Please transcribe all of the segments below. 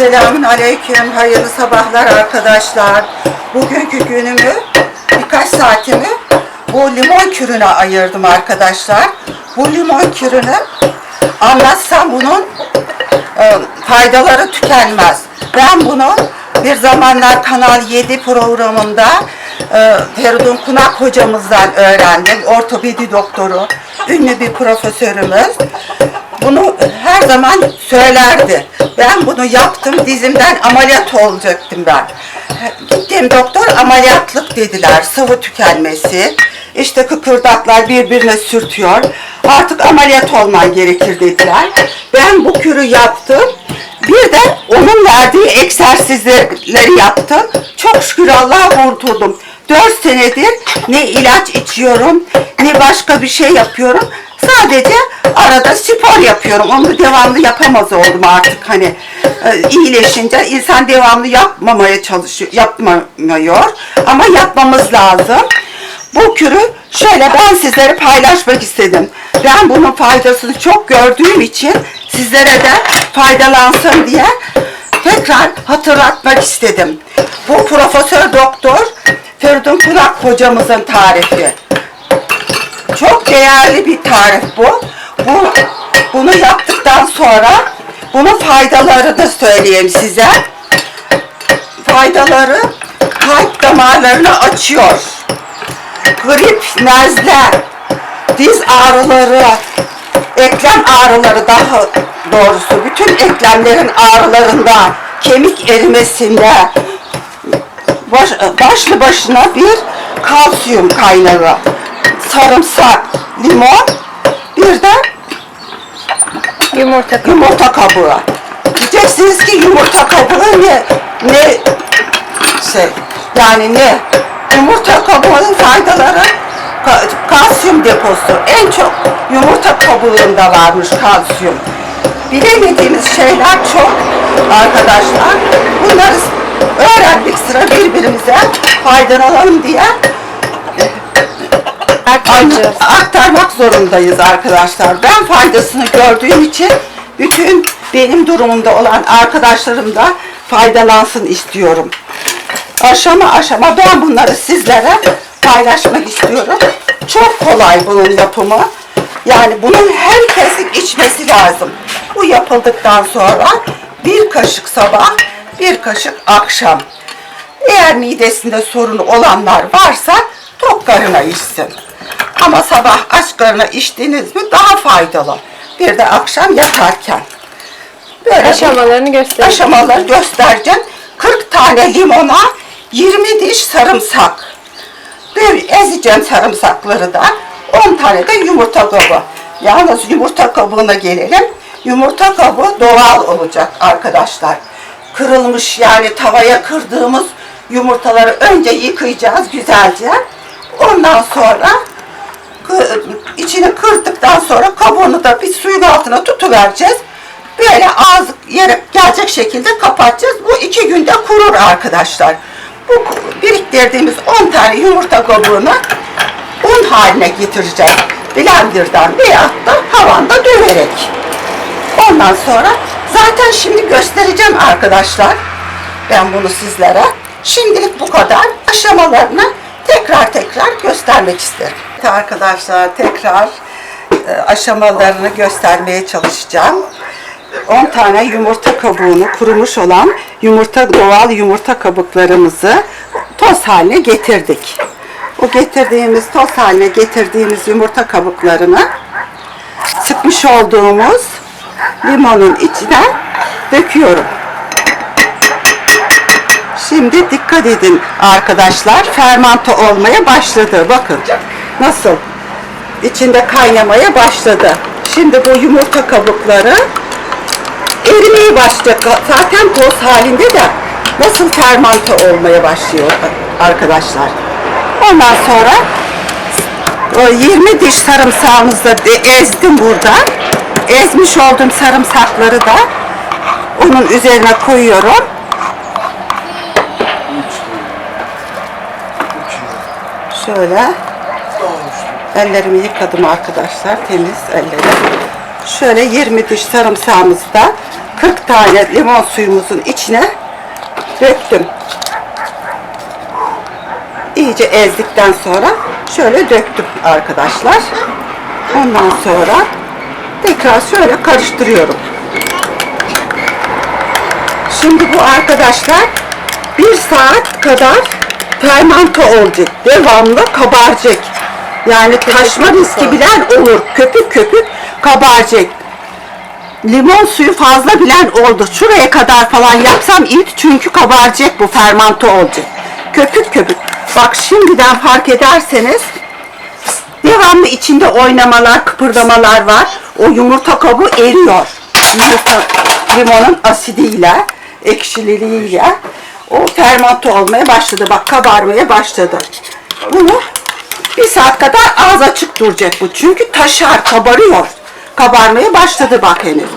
Selamün aleyküm, hayırlı sabahlar arkadaşlar. Bugünkü günümü, birkaç saatimi bu limon kürüne ayırdım arkadaşlar. Bu limon kürünü anlatsam bunun e, faydaları tükenmez. Ben bunu bir zamanlar Kanal 7 programında e, Feridun Kunak hocamızdan öğrendim. Ortopedi doktoru, ünlü bir profesörümüz. Bunu her zaman söylerdi. Ben bunu yaptım, dizimden ameliyat olacaktım ben. Gittim doktor ameliyatlık dediler, sıvı tükenmesi. İşte kıkırdaklar birbirine sürtüyor. Artık ameliyat olman gerekir dediler. Ben bu kürü yaptım. Bir de onun verdiği egzersizleri yaptım. Çok şükür Allah'a kurtuldum. 4 senedir ne ilaç içiyorum, ne başka bir şey yapıyorum. Sadece arada spor yapıyorum. Onu devamlı yapamaz oldum artık hani e, iyileşince insan devamlı yapmamaya çalışıyor, yapmıyor ama yapmamız lazım. Bu kürü şöyle ben sizlere paylaşmak istedim. Ben bunun faydasını çok gördüğüm için sizlere de faydalansın diye tekrar hatırlatmak istedim. Bu Profesör Doktor Kurak hocamızın tarifi. Çok değerli bir tarif bu. Bu bunu yaptıktan sonra bunun faydalarını söyleyeyim size. Faydaları kalp damarlarını açıyor. Grip, nezle, diz ağrıları, eklem ağrıları daha doğrusu bütün eklemlerin ağrılarında, kemik erimesinde baş, başlı başına bir kalsiyum kaynağı. Sarımsak, limon, bir de Yumurta kabuğu. yumurta kabuğu. Diyeceksiniz ki yumurta kabuğu ne, ne şey, yani ne? Yumurta kabuğunun faydaları ka- kalsiyum deposu. En çok yumurta kabuğunda varmış kalsiyum. Bilemediğimiz şeyler çok arkadaşlar. Bunları öğrendik sıra birbirimize faydalanalım diye Aktaracağız. aktarmak zorundayız arkadaşlar. Ben faydasını gördüğüm için bütün benim durumumda olan arkadaşlarım da faydalansın istiyorum. Aşama aşama ben bunları sizlere paylaşmak istiyorum. Çok kolay bunun yapımı. Yani bunun herkesin içmesi lazım. Bu yapıldıktan sonra bir kaşık sabah, bir kaşık akşam. Eğer midesinde sorunu olanlar varsa tok karına içsin. Ama sabah aç karına içtiğiniz mi daha faydalı. Bir de akşam yatarken. Böyle Aşamalarını göstereyim. aşamaları göstereceğim. 40 tane limona 20 diş sarımsak. Böyle ezeceğim sarımsakları da. 10 tane de yumurta kabuğu. Yalnız yumurta kabuğuna gelelim. Yumurta kabuğu doğal olacak arkadaşlar. Kırılmış yani tavaya kırdığımız yumurtaları önce yıkayacağız güzelce. Ondan sonra içini kırdıktan sonra kabuğunu da bir suyun altına tutuvereceğiz. Böyle ağzı yere gelecek şekilde kapatacağız. Bu iki günde kurur arkadaşlar. Bu biriktirdiğimiz 10 tane yumurta kabuğunu un haline getireceğiz. Blender'dan veyahut da havanda döverek. Ondan sonra zaten şimdi göstereceğim arkadaşlar. Ben bunu sizlere. Şimdilik bu kadar. Aşamalarını tekrar tekrar göstermek isterim. Evet arkadaşlar tekrar e, aşamalarını göstermeye çalışacağım. 10 tane yumurta kabuğunu kurumuş olan yumurta doğal yumurta kabuklarımızı toz haline getirdik. O getirdiğimiz toz haline getirdiğimiz yumurta kabuklarını sıkmış olduğumuz limonun içine döküyorum. Şimdi dikkat edin arkadaşlar. Fermante olmaya başladı. Bakın nasıl içinde kaynamaya başladı. Şimdi bu yumurta kabukları erimeye başlayacak. Zaten toz halinde de nasıl fermante olmaya başlıyor arkadaşlar. Ondan sonra o 20 diş sarımsağımızı ezdim burada. Ezmiş olduğum sarımsakları da onun üzerine koyuyorum. Şöyle ellerimi yıkadım arkadaşlar temiz ellerim. Şöyle 20 diş sarımsağımızı da 40 tane limon suyumuzun içine döktüm. İyice ezdikten sonra şöyle döktüm arkadaşlar. Ondan sonra tekrar şöyle karıştırıyorum. Şimdi bu arkadaşlar bir saat kadar fermante olacak. Devamlı kabaracak. Yani taşma riski bilen olur. Köpük köpük kabaracak. Limon suyu fazla bilen oldu. Şuraya kadar falan yapsam iyi çünkü kabaracak bu fermante olacak. Köpük köpük. Bak şimdiden fark ederseniz devamlı içinde oynamalar, kıpırdamalar var. O yumurta kabuğu eriyor. Yumurta, limonun asidiyle, ekşililiğiyle o fermante olmaya başladı. Bak kabarmaya başladı. Bunu bir saat kadar ağız açık duracak bu. Çünkü taşar, kabarıyor. Kabarmaya başladı bak henüz.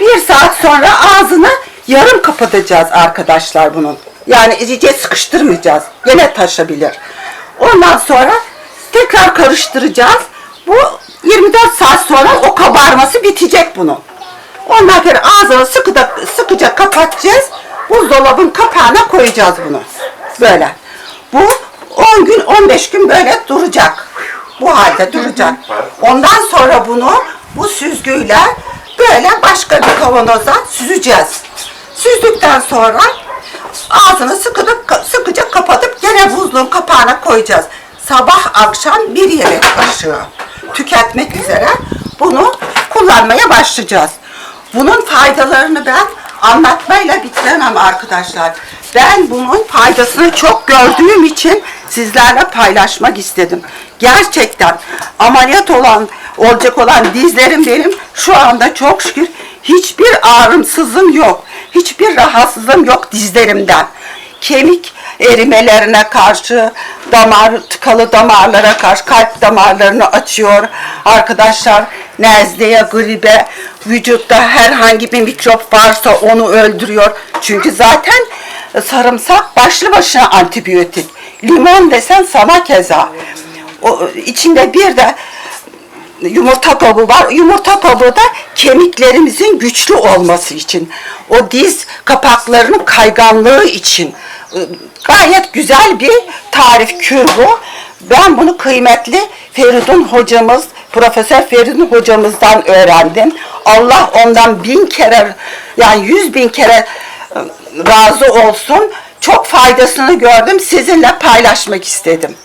Bir saat sonra ağzını yarım kapatacağız arkadaşlar bunun. Yani iyice sıkıştırmayacağız. Gene taşabilir. Ondan sonra tekrar karıştıracağız. Bu 24 saat sonra o kabarması bitecek bunun. Ondan sonra ağzını sıkı da, sıkıca kapatacağız. Buzdolabın kapağına koyacağız bunu. Böyle. Bu 10 gün 15 gün böyle duracak. Bu halde duracak. Ondan sonra bunu bu süzgüyle böyle başka bir kavanoza süzeceğiz. Süzdükten sonra ağzını sıkıca, sıkıca kapatıp gene buzluğun kapağına koyacağız. Sabah akşam bir yemek kaşığı tüketmek üzere bunu kullanmaya başlayacağız. Bunun faydalarını ben anlatmayla bitiremem arkadaşlar. Ben bunun faydasını çok gördüğüm için sizlerle paylaşmak istedim. Gerçekten ameliyat olan, olacak olan dizlerim benim şu anda çok şükür hiçbir ağrımsızım yok. Hiçbir rahatsızlığım yok dizlerimden. Kemik erimelerine karşı, damar tıkalı damarlara karşı kalp damarlarını açıyor. Arkadaşlar nezleye, gribe, vücutta herhangi bir mikrop varsa onu öldürüyor. Çünkü zaten sarımsak başlı başına antibiyotik. Limon desen sana keza. O, içinde bir de yumurta kabuğu var. Yumurta kabuğu da kemiklerimizin güçlü olması için. O diz kapaklarının kayganlığı için. Gayet güzel bir tarif kür bu. Ben bunu kıymetli Feridun hocamız, Profesör Feridun hocamızdan öğrendim. Allah ondan bin kere, yani yüz bin kere e, razı olsun. Çok faydasını gördüm. Sizinle paylaşmak istedim.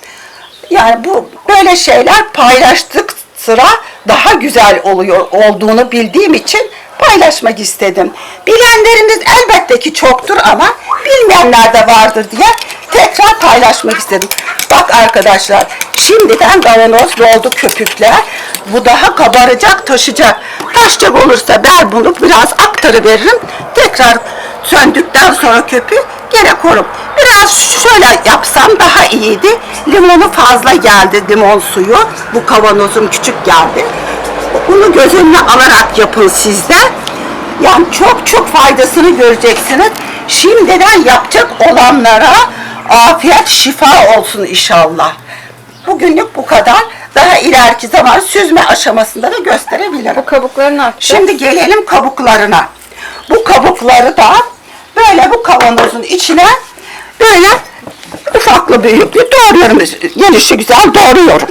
Yani bu böyle şeyler paylaştık sıra daha güzel oluyor olduğunu bildiğim için paylaşmak istedim. Bilenleriniz elbette ki çoktur ama bilmeyenler de vardır diye tekrar paylaşmak istedim. Bak arkadaşlar şimdiden kavanoz doldu köpükler. Bu daha kabaracak, taşacak. Taşacak olursa ben bunu biraz aktarıveririm. Tekrar söndükten sonra köpüğü gene korum. Biraz şöyle yapsam daha iyiydi. Limonu fazla geldi limon suyu. Bu kavanozum küçük geldi. Bunu göz önüne alarak yapın sizde. Yani çok çok faydasını göreceksiniz. Şimdiden yapacak olanlara afiyet şifa olsun inşallah. Bugünlük bu kadar. Daha ileriki zaman süzme aşamasında da gösterebilirim. Bu kabukları ne yapacağız? Şimdi gelelim kabuklarına. Bu kabukları da böyle bu kavanozun içine böyle ufaklı büyüklü doğruyorum. Genişli güzel doğruyorum.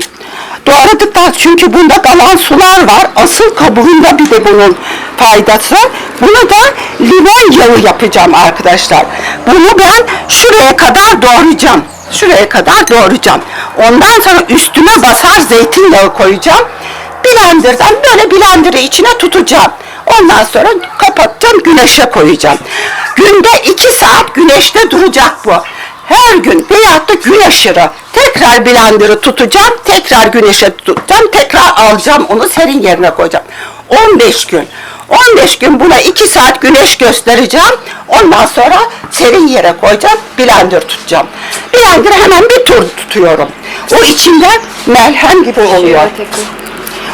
Doğradıktan çünkü bunda kalan sular var. Asıl kabuğunda bir de bunun faydası. Bunu da limon yağı yapacağım arkadaşlar. Bunu ben şuraya kadar doğrayacağım. Şuraya kadar doğrayacağım. Ondan sonra üstüne basar zeytinyağı koyacağım. Blender'dan böyle blender'ı içine tutacağım. Ondan sonra kapatacağım, güneşe koyacağım. Günde iki saat güneşte duracak bu. Her gün veyahut da gün aşırı tekrar blender'ı tutacağım, tekrar güneşe tutacağım, tekrar alacağım onu serin yerine koyacağım. 15 gün. 15 gün buna 2 saat güneş göstereceğim. Ondan sonra serin yere koyacağım, blender tutacağım. Blender'ı hemen bir tur tutuyorum. O içinde melhem gibi oluyor.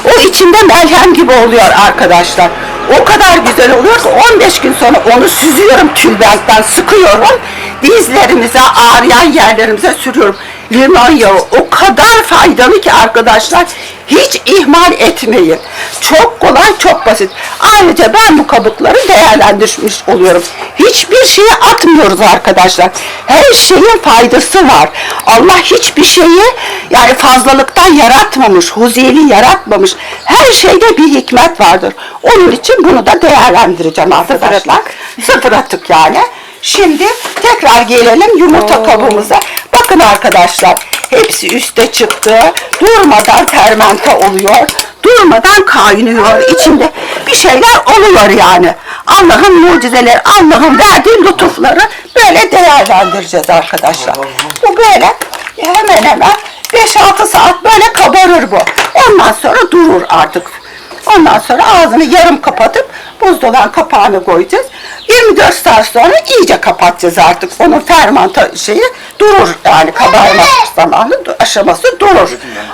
O içinde melhem gibi oluyor arkadaşlar. O kadar güzel oluyor ki 15 gün sonra onu süzüyorum tülbentten sıkıyorum. Dizlerimize ağrıyan yerlerimize sürüyorum. Limon yağı o kadar faydalı ki arkadaşlar hiç ihmal etmeyin. Çok kolay, çok basit. Ayrıca ben bu kabukları değerlendirmiş oluyorum. Hiçbir şeyi atmıyoruz arkadaşlar. Her şeyin faydası var. Allah hiçbir şeyi yani fazlalıktan yaratmamış, huzeli yaratmamış. Her şeyde bir hikmet vardır. Onun için bunu da değerlendireceğim arkadaşlar. Sıfır atık yani. Şimdi tekrar gelelim yumurta Oo. kabuğumuza. Bakın arkadaşlar hepsi üste çıktı. Durmadan fermente oluyor. Durmadan kaynıyor. İçinde bir şeyler oluyor yani. Allah'ın mucizeleri, Allah'ın verdiği lütufları böyle değerlendireceğiz arkadaşlar. Bu böyle hemen hemen 5-6 saat böyle kabarır bu. Ondan sonra durur artık. Ondan sonra ağzını yarım kapatıp buzdolabı kapağını koyacağız. 24 saat sonra iyice kapatacağız artık. Onun fermanta şeyi durur yani kabarma zamanı aşaması durur.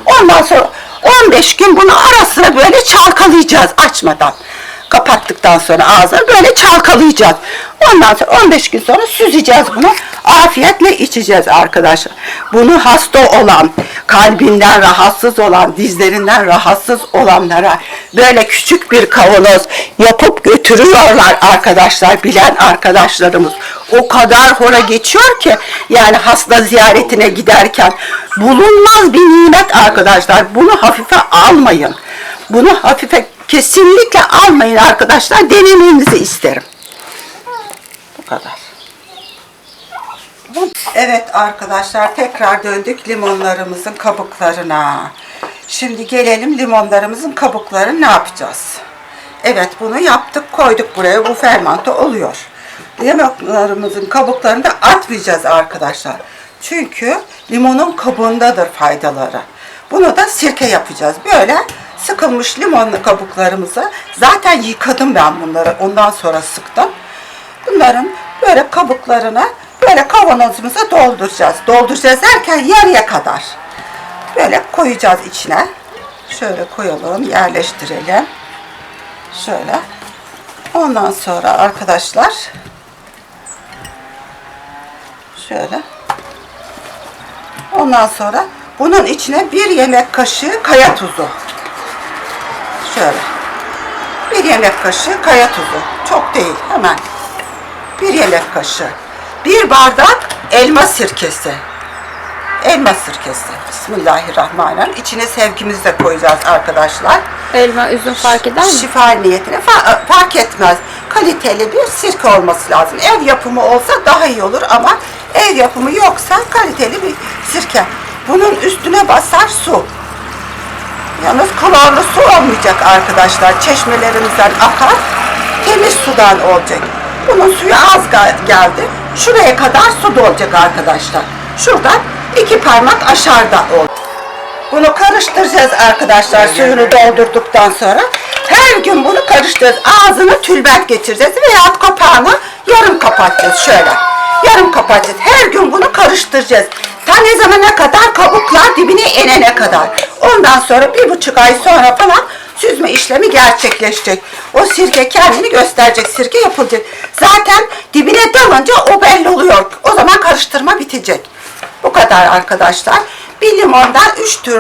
Ondan sonra 15 gün bunu ara böyle çalkalayacağız açmadan. Kapattıktan sonra ağzını böyle çalkalayacağız. Ondan sonra 15 gün sonra süzeceğiz bunu. Afiyetle içeceğiz arkadaşlar. Bunu hasta olan, kalbinden rahatsız olan, dizlerinden rahatsız olanlara böyle küçük bir kavanoz yapıp götürüyorlar arkadaşlar, bilen arkadaşlarımız. O kadar hora geçiyor ki yani hasta ziyaretine giderken bulunmaz bir nimet arkadaşlar. Bunu hafife almayın. Bunu hafife kesinlikle almayın arkadaşlar. Denemenizi isterim. Bu kadar. Evet arkadaşlar tekrar döndük limonlarımızın kabuklarına. Şimdi gelelim limonlarımızın kabuklarını ne yapacağız? Evet bunu yaptık koyduk buraya bu fermante oluyor. Limonlarımızın kabuklarını da atmayacağız arkadaşlar. Çünkü limonun kabuğundadır faydaları. Bunu da sirke yapacağız. Böyle sıkılmış limonlu kabuklarımızı zaten yıkadım ben bunları ondan sonra sıktım. Bunların böyle kabuklarını böyle kavanozumuza dolduracağız. Dolduracağız derken yarıya kadar. Böyle koyacağız içine. Şöyle koyalım, yerleştirelim. Şöyle. Ondan sonra arkadaşlar şöyle. Ondan sonra bunun içine bir yemek kaşığı kaya tuzu. Şöyle. Bir yemek kaşığı kaya tuzu. Çok değil, hemen. Bir yemek kaşığı. Bir bardak elma sirkesi. Elma sirkesi. Bismillahirrahmanirrahim. İçine sevgimizi de koyacağız arkadaşlar. Elma, üzüm fark eder mi? Şifa niyetine fa- fark etmez. Kaliteli bir sirke olması lazım. Ev yapımı olsa daha iyi olur ama ev yapımı yoksa kaliteli bir sirke. Bunun üstüne basar su. Yalnız klorlu su olmayacak arkadaşlar. Çeşmelerimizden akar. Temiz sudan olacak. Bunun suyu az geldi. Şuraya kadar su dolacak arkadaşlar. Şuradan iki parmak aşağıda ol. Bunu karıştıracağız arkadaşlar suyunu doldurduktan sonra. Her gün bunu karıştıracağız. Ağzını tülbent geçireceğiz veya kapağını yarım kapatacağız şöyle. Yarım kapatacağız. Her gün bunu karıştıracağız. Ta ne zamana kadar kabuklar dibine inene kadar. Ondan sonra bir buçuk ay sonra falan süzme işlemi gerçekleşecek. O sirke kendini gösterecek. Sirke yapılacak. Zaten dibine dalınca o belli oluyor. O zaman karıştırma bitecek. Bu kadar arkadaşlar. Bir limondan üç tür